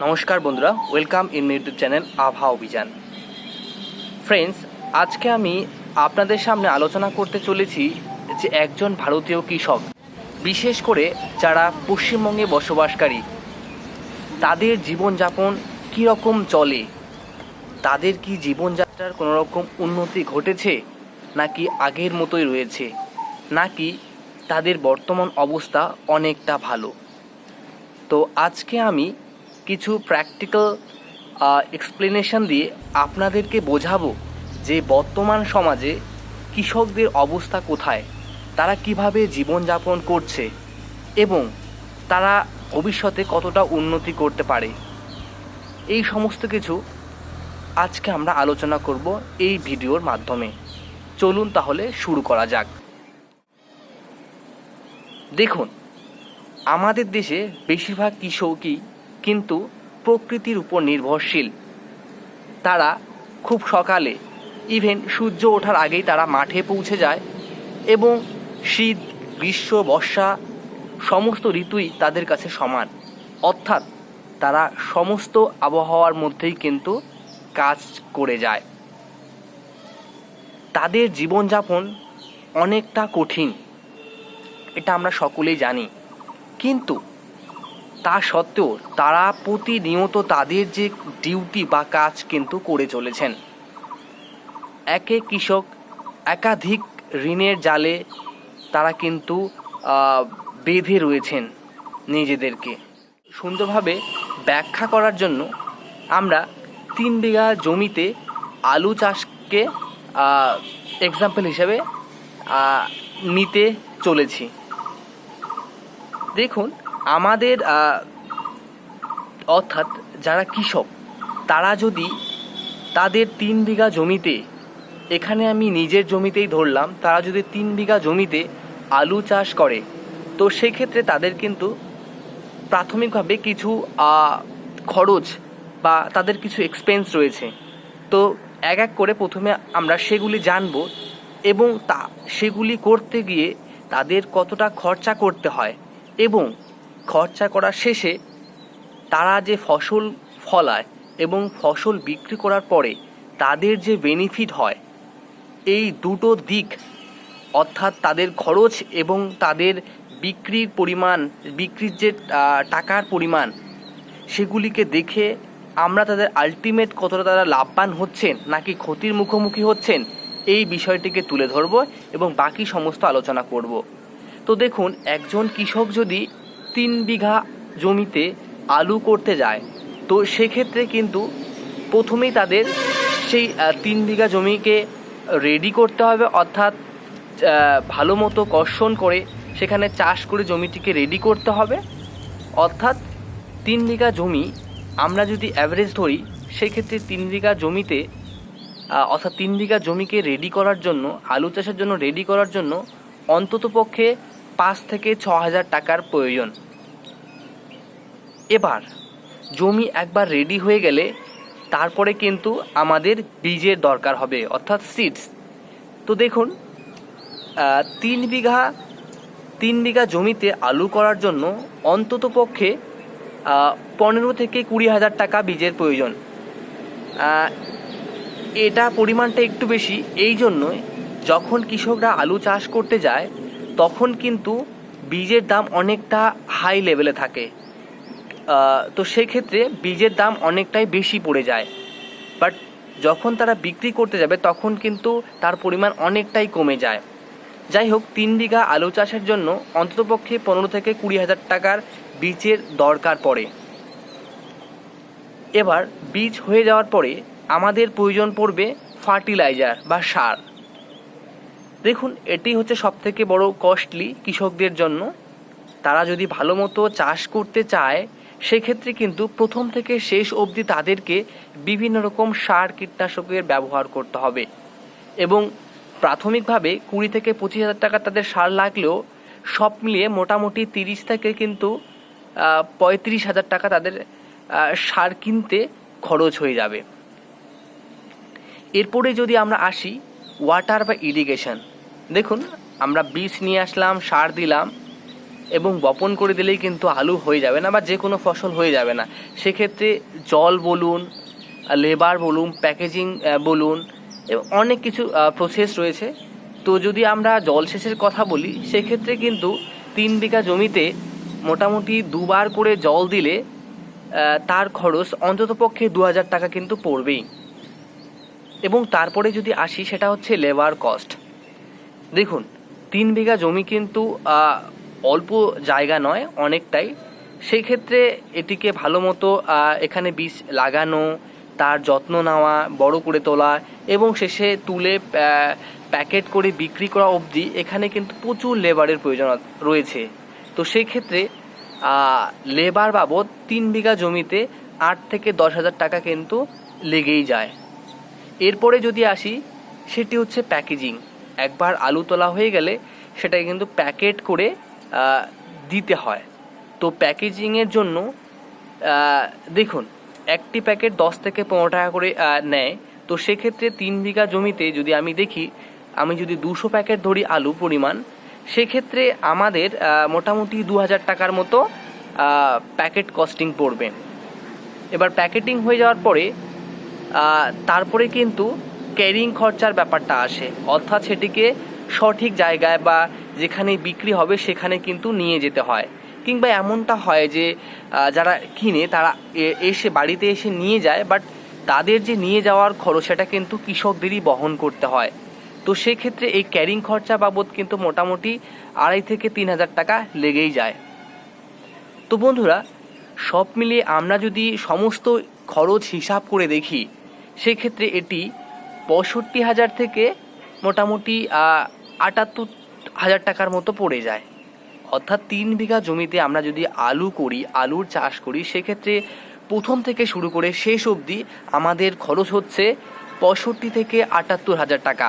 নমস্কার বন্ধুরা welcome in YouTube channel আভা অভিযান ফ্রেন্ডস আজকে আমি আপনাদের সামনে আলোচনা করতে চলেছি যে একজন ভারতীয় কৃষক, বিশেষ করে যারা পশ্চিমবঙ্গে বসবাসকারী, তাদের জীবনযাপন কীরকম চলে? তাদের কি জীবনযাত্রার কোনো রকম উন্নতি ঘটেছে? নাকি আগের মতোই রয়েছে? নাকি তাদের বর্তমান অবস্থা অনেকটা ভালো। তো আজকে আমি কিছু প্র্যাকটিক্যাল এক্সপ্লেনেশন দিয়ে আপনাদেরকে বোঝাবো যে বর্তমান সমাজে কৃষকদের অবস্থা কোথায়, তারা কীভাবে জীবনযাপন করছে এবং তারা ভবিষ্যতে কতটা উন্নতি করতে পারে। এই সমস্ত কিছু আজকে আমরা আলোচনা করব এই ভিডিওর মাধ্যমে। চলুন তাহলে শুরু করা যাক। দেখুন, আমাদের দেশে বেশিরভাগ কৃষকই কিন্তু প্রকৃতির উপর নির্ভরশীল। তারা খুব সকালে ইভেন সূর্য ওঠার আগেই তারা মাঠে পৌঁছে যায় এবং শীত, গ্রীষ্ম, বর্ষা সমস্ত ঋতুই তাদের কাছে সমান। অর্থাৎ তারা সমস্ত আবহাওয়ার মধ্যেই কিন্তু কাজ করে যায়। তাদের জীবনযাপন অনেকটা কঠিন। এটা আমরা সকলেই জানি। কিন্তু তা সত্ত্বেও তারা প্রতিনিয়ত তাদের যে ডিউটি বা কাজ কিন্তু করে চলেছেন। একে কৃষক একাধিক ঋণের জালে তারা কিন্তু বেঁধে রয়েছেন নিজেদেরকে। সুন্দরভাবে ব্যাখ্যা করার জন্য আমরা তিন বিঘা জমিতে আলু চাষকে এক্সাম্পল হিসেবে নিতে চলেছি। দেখুন, আমাদের অর্থাৎ যারা কৃষক, তারা যদি তাদের তিন বিঘা জমিতে, এখানে আমি নিজের জমিতেই ধরলাম, তারা যদি তিন বিঘা জমিতে আলু চাষ করে, তো সেক্ষেত্রে তাদের কিন্তু প্রাথমিকভাবে কিছু খরচ বা তাদের কিছু এক্সপেন্স রয়েছে। তো এক এক করে প্রথমে আমরা সেগুলি জানব এবং তা, সেগুলি করতে গিয়ে তাদের কতটা খরচা করতে হয়। এবং খরচা করার শেষে তারা যে ফসল ফলায় এবং ফসল বিক্রি করার পরে তাদের যে বেনিফিট হয়, এই দুটো দিক, অর্থাৎ তাদের খরচ এবং তাদের বিক্রির পরিমাণ, বিক্রির যে টাকার পরিমাণ, সেগুলিকে দেখে আমরা তাদের আলটিমেট কতটা তারা লাভবান হচ্ছেন নাকি ক্ষতির মুখোমুখি হচ্ছেন, এই বিষয়টিকে তুলে ধরব এবং বাকি সমস্ত আলোচনা করব। তো দেখুন, একজন কৃষক যদি তিন বিঘা জমিতে আলু করতে যায়, তো সেক্ষেত্রে কিন্তু প্রথমেই তাদের সেই তিন বিঘা জমিকে রেডি করতে হবে, অর্থাৎ ভালো মতো কর্ষণ করে সেখানে চাষ করে জমিটিকে রেডি করতে হবে। অর্থাৎ, তিন বিঘা জমি, আমরা যদি অ্যাভারেজ ধরি, সেক্ষেত্রে তিন বিঘা জমিতে অর্থাৎ তিন বিঘা জমিকে রেডি করার জন্য, আলু চাষের জন্য রেডি করার জন্য অন্ততপক্ষে পাঁচ থেকে ছ হাজার টাকার প্রয়োজন। এবার, জমি একবার রেডি হয়ে গেলে তারপরে কিন্তু আমাদের বীজের দরকার হবে, অর্থাৎ সিডস তো দেখুন তিন বিঘা তিন বিঘা জমিতে আলু করার জন্য অন্তত পক্ষে পনেরো থেকে কুড়ি হাজার টাকা বীজের প্রয়োজন। এটা পরিমাণটা একটু বেশি, এই জন্যই যখন কৃষকরা আলু চাষ করতে যায় তখন কিন্তু বীজের দাম অনেকটা হাই লেভেলে থাকে। তো সেক্ষেত্রে বীজের দাম অনেকটাই বেশি পড়ে যায়। বাট যখন তারা বিক্রি করতে যাবে, তখন কিন্তু তার পরিমাণ অনেকটাই কমে যায়। যাই হোক, তিন বিঘা আলু চাষের জন্য অন্ততপক্ষে পনেরো থেকে কুড়ি হাজার টাকার বীজের দরকার পড়ে। এবার বীজ হয়ে যাওয়ার পরে আমাদের প্রয়োজন পড়বে ফার্টিলাইজার বা সার। দেখুন, এটি হচ্ছে সবথেকে বড় কস্টলি কৃষকদের জন্য। তারা যদি ভালো মতো চাষ করতে চায়, সেক্ষেত্রে কিন্তু প্রথম থেকে শেষ অবধি তাদেরকে বিভিন্ন রকম সার কীটনাশকের ব্যবহার করতে হবে। এবং প্রাথমিকভাবে কুড়ি থেকে পঁচিশ হাজার টাকা তাদের সার লাগলেও সব মিলিয়ে মোটামুটি তিরিশ থেকে কিন্তু পঁয়ত্রিশ হাজার টাকা তাদের সার কিনতে খরচ হয়ে যাবে। এরপরে যদি আমরা আসি ওয়াটার বা ইরিগেশন দেখুন, আমরা বীজ নিয়ে আসলাম, সার দিলাম এবং বপন করে দিলেই কিন্তু আলু হয়ে যাবে না বা যে কোনো ফসল হয়ে যাবে না। সেক্ষেত্রে জল বলুন লেবার বলুন প্যাকেজিং বলুন, এবং অনেক কিছু প্রসেস রয়েছে। তো যদি আমরা জলসেচের কথা বলি, সেক্ষেত্রে কিন্তু তিন বিঘা জমিতে মোটামুটি দুবার করে জল দিলে তার খরচ অন্ততপক্ষে দু হাজার টাকা কিন্তু পড়বেই। এবং তারপরে যদি আসি, সেটা হচ্ছে লেবার কস্ট দেখুন, তিন বিঘা জমি কিন্তু অল্প জায়গা নয়, অনেকটাই। সেই ক্ষেত্রে এটিকে ভালো মতো এখানে বীজ লাগানো, তার যত্ন নেওয়া, বড় করে তোলা এবং শেষে তুলে প্যাকেট করে বিক্রি করা অবধি এখানে কিন্তু প্রচুর লেবারের প্রয়োজন রয়েছে। তো সেই ক্ষেত্রে লেবার বাবদ তিন বিঘা জমিতে আট থেকে দশ হাজার টাকা কিন্তু লেগেই যায়। এরপরে যদি আসি, সেটি হচ্ছে প্যাকেজিং একবার আলু তোলা হয়ে গেলে সেটাকে কিন্তু প্যাকেট করে দিতে হয়। তো প্যাকেজিংয়ের জন্য দেখুন, একটি প্যাকেট দশ থেকে পনেরো টাকা করে নেয়। তো সেক্ষেত্রে তিন বিঘা জমিতে যদি আমি দেখি, আমি যদি দুশো প্যাকেট ধরি আলু পরিমাণ, সেক্ষেত্রে আমাদের মোটামুটি দু হাজার টাকার মতো প্যাকেট কস্টিং পড়বে। এবার প্যাকেটিং হয়ে যাওয়ার পরে তারপরে কিন্তু ক্যারিং খরচার ব্যাপারটা আসে। অর্থাৎ সেটিকে সঠিক জায়গায় বা যেখানে বিক্রি হবে সেখানে কিন্তু নিয়ে যেতে হয়। কিংবা এমনটা হয় যে যারা কিনে তারা এসে বাড়িতে এসে নিয়ে যায় বাট তাদের যে নিয়ে যাওয়ার খরচ সেটা কিন্তু কৃষকদেরই বহন করতে হয়। তো সেক্ষেত্রে এই ক্যারিং খরচা বাবদ কিন্তু মোটামুটি আড়াই থেকে তিন হাজার টাকা লেগেই যায়। তো বন্ধুরা, সব মিলিয়ে আমরা যদি সমস্ত খরচ হিসাব করে দেখি, সেক্ষেত্রে এটি পঁয়ষট্টি হাজার থেকে মোটামুটি আটাত্তর হাজার টাকার মতো পড়ে যায়। অর্থাৎ তিন বিঘা জমিতে আমরা যদি আলু করি, আলুর চাষ করি, সেক্ষেত্রে প্রথম থেকে শুরু করে শেষ অবধি আমাদের খরচ হচ্ছে পঁয়ষট্টি থেকে আটাত্তর হাজার টাকা।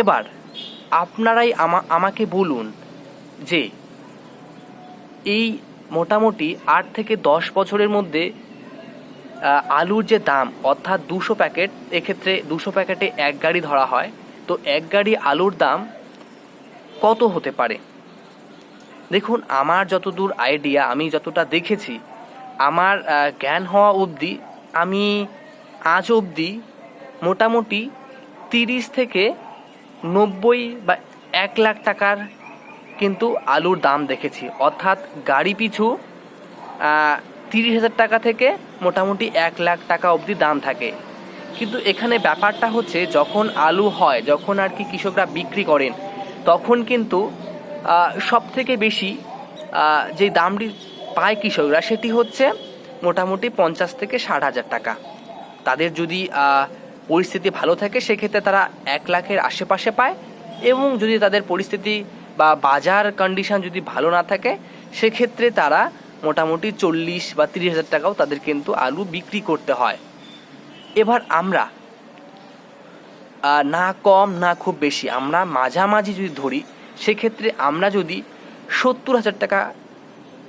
এবার আপনারাই আমা, আমাকে বলুন যে, এই মোটামুটি আট থেকে দশ বছরের মধ্যে আলুর যে দাম, অর্থাৎ দুশো প্যাকেট, এক্ষেত্রে দুশো প্যাকেটে এক গাড়ি ধরা হয়। তো এক গাড়ি আলুর দাম কত হতে পারে? দেখুন, আমার যতদূর আইডিয়া আমি যতটা দেখেছি, আমার জ্ঞান হওয়া অবধি, আমি আজ অবধি মোটামুটি তিরিশ থেকে নব্বই বা এক লাখ টাকার কিন্তু আলুর দাম দেখেছি। অর্থাৎ গাড়ি পিছু তিরিশ হাজার টাকা থেকে মোটামুটি এক লাখ টাকা অবধি দাম থাকে। কিন্তু এখানে ব্যাপারটা হচ্ছে, যখন আলু হয়, যখন আর কি কৃষকরা বিক্রি করেন, তখন কিন্তু সব থেকে বেশি যে দামটি পায় কৃষকরা, সেটি হচ্ছে মোটামুটি পঞ্চাশ থেকে ষাট হাজার টাকা। তাদের যদি পরিস্থিতি ভালো থাকে, সেক্ষেত্রে তারা এক লাখের আশেপাশে পায় এবং যদি তাদের পরিস্থিতি বা বাজার কন্ডিশন যদি ভালো না থাকে, সেক্ষেত্রে তারা মোটামুটি চল্লিশ বা তিরিশ হাজার টাকাও তাদের কিন্তু আলু বিক্রি করতে হয়। এবার আমরা না কম, না খুব বেশি, আমরা মাঝামাঝি যদি ধরি, সেক্ষেত্রে আমরা যদি সত্তর হাজার টাকা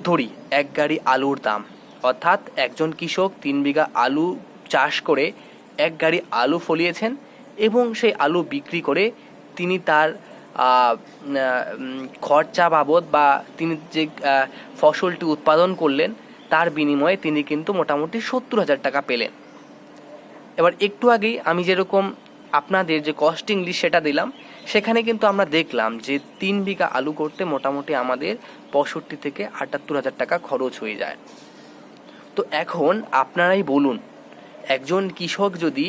ধরি এক গাড়ি আলুর দাম, অর্থাৎ একজন কৃষক তিন বিঘা আলু চাষ করে এক গাড়ি আলু ফলিয়েছেন এবং সেই আলু বিক্রি করে তিনি তার খরচা বাবদ বা তিনি যে ফসলটি উৎপাদন করলেন, তার বিনিময়ে তিনি কিন্তু মোটামুটি সত্তর হাজার টাকা পেলেন। এবার একটু আগেই আমি যেরকম আপনাদের যে কস্টিং লিস্ট সেটা দিলাম, সেখানে কিন্তু আমরা দেখলাম যে তিন বিঘা আলু করতে মোটামুটি আমাদের পঁয়ষট্টি থেকে আটাত্তর হাজার টাকা খরচ হয়ে যায়। তো এখন আপনারাই বলুন, একজন কৃষক যদি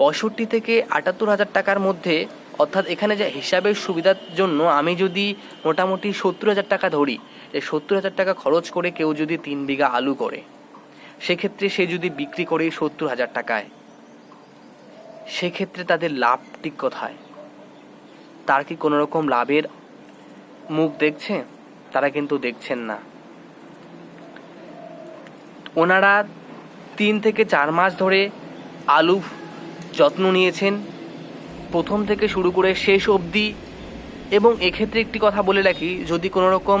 পঁয়ষট্টি থেকে আটাত্তর হাজার টাকার মধ্যে অর্থাৎ এখানে যে হিসাবের সুবিধার জন্য আমি যদি মোটামুটি সত্তর হাজার টাকা ধরি যে সত্তর হাজার টাকা খরচ করে কেউ যদি তিন বিঘা আলু করে, সেক্ষেত্রে সে যদি বিক্রি করে সত্তর হাজার টাকায়, সেক্ষেত্রে তাদের লাভটি কোথায়? তার কি কোনো রকম লাভের মুখ দেখছে? তারা কিন্তু দেখছেন না। ওনারা তিন থেকে চার মাস ধরে আলু যত্ন নিয়েছেন প্রথম থেকে শুরু করে শেষ অবধি। এবং এক্ষেত্রে একটি কথা বলে রাখি, যদি কোনো রকম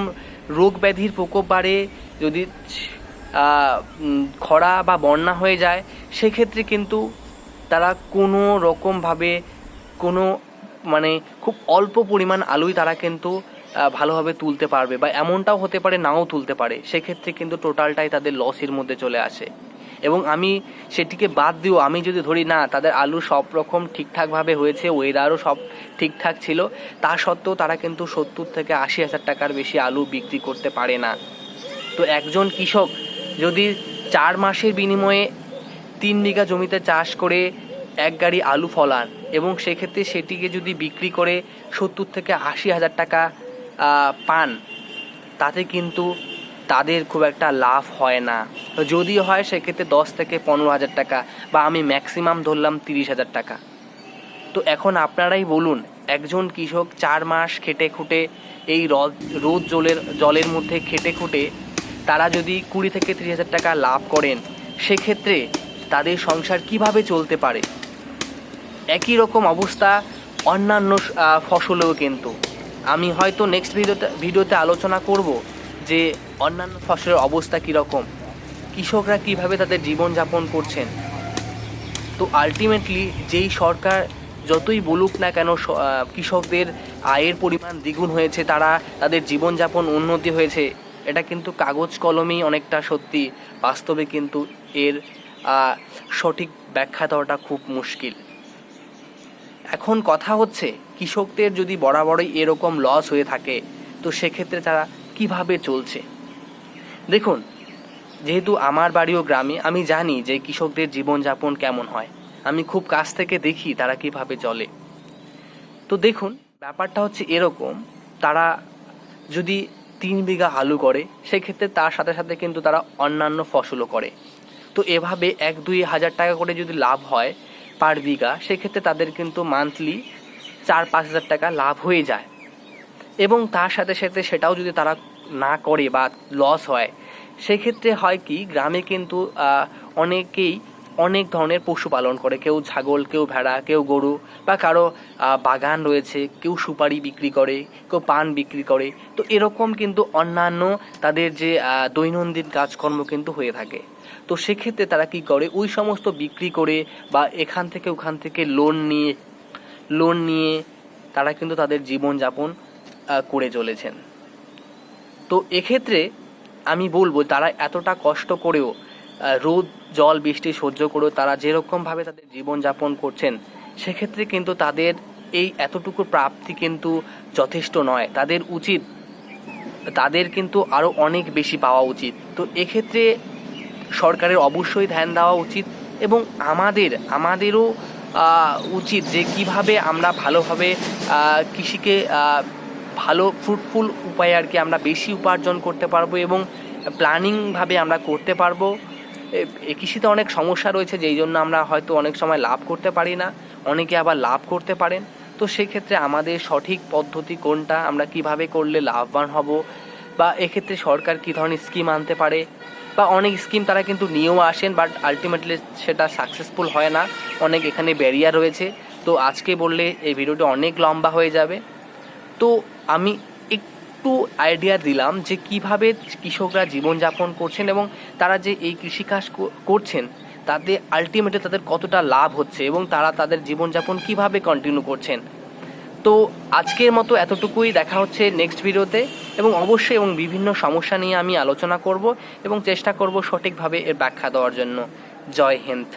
রোগ ব্যাধির প্রকোপ বাড়ে, যদি খরা বা বন্যা হয়ে যায়, সেক্ষেত্রে কিন্তু তারা কোনো রকমভাবে কোনো মানে খুব অল্প পরিমাণ আলুই তারা কিন্তু ভালোভাবে তুলতে পারবে বা এমনটাও হতে পারে নাও তুলতে পারে। সেক্ষেত্রে কিন্তু টোটালটাই তাদের লসের মধ্যে চলে আসে। এবং আমি সেটিকে বাদ দিও আমি যদি ধরি, না, তাদের আলু সব রকম ঠিকঠাকভাবে হয়েছে, ওয়েদারও সব ঠিকঠাক ছিল, তা সত্ত্বেও তারা কিন্তু সত্তর থেকে আশি হাজার টাকার বেশি আলু বিক্রি করতে পারে না। তো একজন কৃষক যদি চার মাসের বিনিময়ে তিন বিঘা জমিতে চাষ করে এক গাড়ি আলু ফলান এবং সেক্ষেত্রে সেটিকে যদি বিক্রি করে সত্তর থেকে আশি হাজার টাকা পান, তাতে কিন্তু তাদের খুব একটা লাভ হয় না। যদি হয়, সেক্ষেত্রে দশ থেকে পনেরো হাজার টাকা বা আমি ম্যাক্সিমাম ধরলাম তিরিশ হাজার টাকা। তো এখন আপনারাই বলুন, একজন কৃষক চার মাস খেটে খুঁটে এই রদ, রোদ জলের জলের মধ্যে খেটে খুঁটে তারা যদি কুড়ি থেকে তিরিশ হাজার টাকা লাভ করেন, সেক্ষেত্রে তাদের সংসার কীভাবে চলতে পারে? একই রকম অবস্থা অন্যান্য ফসলেও কিন্তু। আমি হয়তো নেক্সট ভিডিওতে ভিডিওতে আলোচনা করব যে অন্যান্য ফসলের অবস্থা কীরকম? কৃষকরা কীভাবে তাদের জীবনযাপন করছেন? তো আলটিমেটলি যেই সরকার যতই বলুক না কেন কৃষকদের আয়ের পরিমাণ দ্বিগুণ হয়েছে, তারা তাদের জীবনযাপন উন্নতি হয়েছে, এটা কিন্তু কাগজ কলমেই অনেকটা সত্যি। বাস্তবে কিন্তু এর সঠিক ব্যাখ্যা দেওয়াটা খুব মুশকিল। এখন কথা হচ্ছে, কৃষকদের যদি বরাবরই এরকম লস হয়ে থাকে, তো সেক্ষেত্রে তারা কীভাবে চলছে? দেখুন, যেহেতু আমার বাড়িও গ্রামে, আমি জানি যে কৃষকদের জীবনযাপন কেমন হয়। আমি খুব কাছ থেকে দেখি তারা কীভাবে চলে। তো দেখুন, ব্যাপারটা হচ্ছে এরকম, তারা যদি তিন বিঘা আলু করে, সেক্ষেত্রে তার সাথে সাথে কিন্তু তারা অন্যান্য ফসলও করে। তো এভাবে এক দুই হাজার টাকা করে যদি লাভ হয় পার বিঘা, সেক্ষেত্রে তাদের কিন্তু মান্থলি চার পাঁচ হাজার টাকা লাভ হয়ে যায়। এবং তার সাথে সাথে সেটাও যদি তারা না করে বা লস হয়, সেক্ষেত্রে হয় কি, গ্রামে কিন্তু অনেকেই অনেক ধরনের পশু পালন করে। কেউ ছাগল, কেউ ভেড়া, কেউ গরু বা কারও বাগান রয়েছে, কেউ সুপারি বিক্রি করে, কেউ পান বিক্রি করে। তো এরকম কিন্তু অন্যান্য তাদের যে দৈনন্দিন কাজকর্ম কিন্তু হয়ে থাকে। তো সেক্ষেত্রে তারা কি করে, ওই সমস্ত বিক্রি করে বা এখান থেকে ওখান থেকে লোন নিয়ে লোন নিয়ে তারা কিন্তু তাদের জীবনযাপন করে চলেছেন। তো এক্ষেত্রে আমি বলব তারা এতটা কষ্ট করেও রোদ, জল, বৃষ্টি সহ্য করেও তারা যেরকমভাবে তাদের জীবনযাপন করছেন, সেক্ষেত্রে কিন্তু তাদের এই এতটুকু প্রাপ্তি কিন্তু যথেষ্ট নয়। তাদের উচিত, তাদের কিন্তু আরও অনেক বেশি পাওয়া উচিত। তো এক্ষেত্রে সরকারের অবশ্যই ধ্যান দেওয়া উচিত এবং আমাদের, আমাদেরও উচিত যে কীভাবে আমরা ভালোভাবে কৃষিকে ভালো ফ্রুটফুল উপায়ে আর কি আমরা বেশি উপার্জন করতে পারব এবং প্ল্যানিংভাবে আমরা করতে পারব। কৃষিতে অনেক সমস্যা রয়েছে, যেই জন্য আমরা হয়তো অনেক সময় লাভ করতে পারি না, অনেকে আবার লাভ করতে পারেন। তো সেক্ষেত্রে আমাদের সঠিক পদ্ধতি কোনটা, আমরা কীভাবে করলে লাভবান হব, বা এক্ষেত্রে সরকার কী ধরনের স্কিম আনতে পারে, বা অনেক স্কিম তারা কিন্তু নিয়েও আসেন বাট আলটিমেটলি সেটা সাকসেসফুল হয় না। অনেক এখানে ব্যারিয়ার রয়েছে। তো আজকে বললে এই ভিডিওটা অনেক লম্বা হয়ে যাবে। তো আমি একটু আইডিয়া দিলাম যে কীভাবে কৃষকরা জীবনযাপন করছেন এবং তারা যে এই কৃষিকাজ করছেন, তাতে আলটিমেটলি তাদের কতটা লাভ হচ্ছে এবং তারা তাদের জীবনযাপন কীভাবে কন্টিনিউ করছেন। তো আজকের মতো এতটুকুই, দেখা হচ্ছে নেক্সট ভিডিওতে এবং অবশ্যই এবং বিভিন্ন সমস্যা নিয়ে আমি আলোচনা করব এবং চেষ্টা করব সঠিকভাবে এর ব্যাখ্যা দেওয়ার জন্য। জয় হিন্দ।